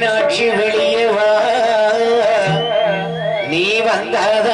மீனாட்சி வெளியே வா. நீ வந்தாத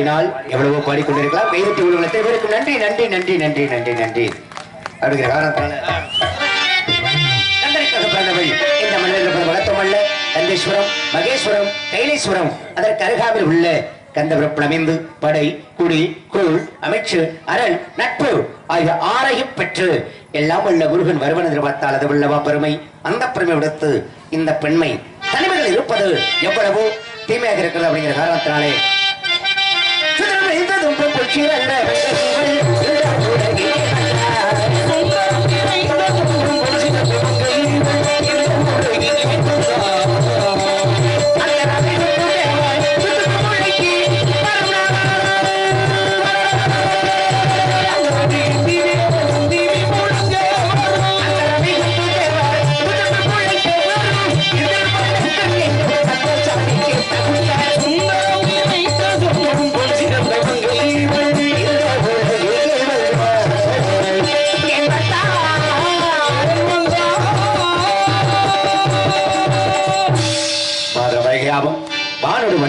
பாடினால் எவ்வளவோ பாடிக்கொண்டிருக்கலாம். வேதத்தை உள்ள எத்தனை நன்றி நன்றி நன்றி நன்றி நன்றி நன்றி. அப்படிங்கிற காரணத்தால பிறந்தவள் இந்த மண்ணில் வளர்த்தமல்ல கந்தேஸ்வரம் மகேஸ்வரம் கைலேஸ்வரம். அதற்கு அருகாமையில் உள்ள கந்தபுரப்பில் அமைந்து படை குடி குள் அமைச்சு அரண் நட்பு ஆகிய ஆரையும் பெற்று எல்லாம் உள்ள முருகன் வருவன் எதிர்பார்த்தால் அது உள்ளவா பெருமை? அந்த பெருமை விடுத்து இந்த பெண்மை தலைமைகள் இருப்பது எவ்வளவோ தீமையாக இருக்கிறது அப்படிங்கிற காரணத்தினாலே சுதந்திரம் இருந்ததும் பொற்சிறந்த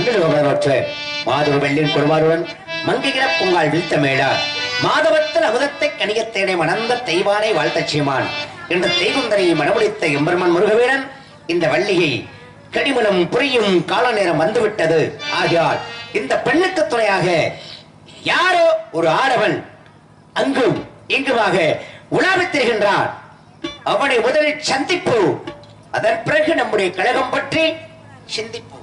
மண்டலோகரற்ற மாதவ வெள்ளின் குருவாருடன் மங்குகிற பொங்கால் வீழ்த்த மேடா. மாதவத்தில் அமுதத்தை கணியத்தேனை மணந்த தெய்வானை வாழ்த்தச் சீமான். என்ற தெய்வந்தனையை மனமுடித்த எம்பெருமான் முருகவேடன் இந்த வள்ளியை கடிமலம் புரியும் கால நேரம் வந்துவிட்டது. ஆகையால் இந்த பெண்ணுக்கு துணையாக யாரோ ஒரு ஆடவன் அங்கும் இங்குமாக உலாவித் திரிகின்றான். அவனை முதலில் சந்திப்பு அதன் பிறகு நம்முடைய கழகம் பற்றி சிந்திப்போம்.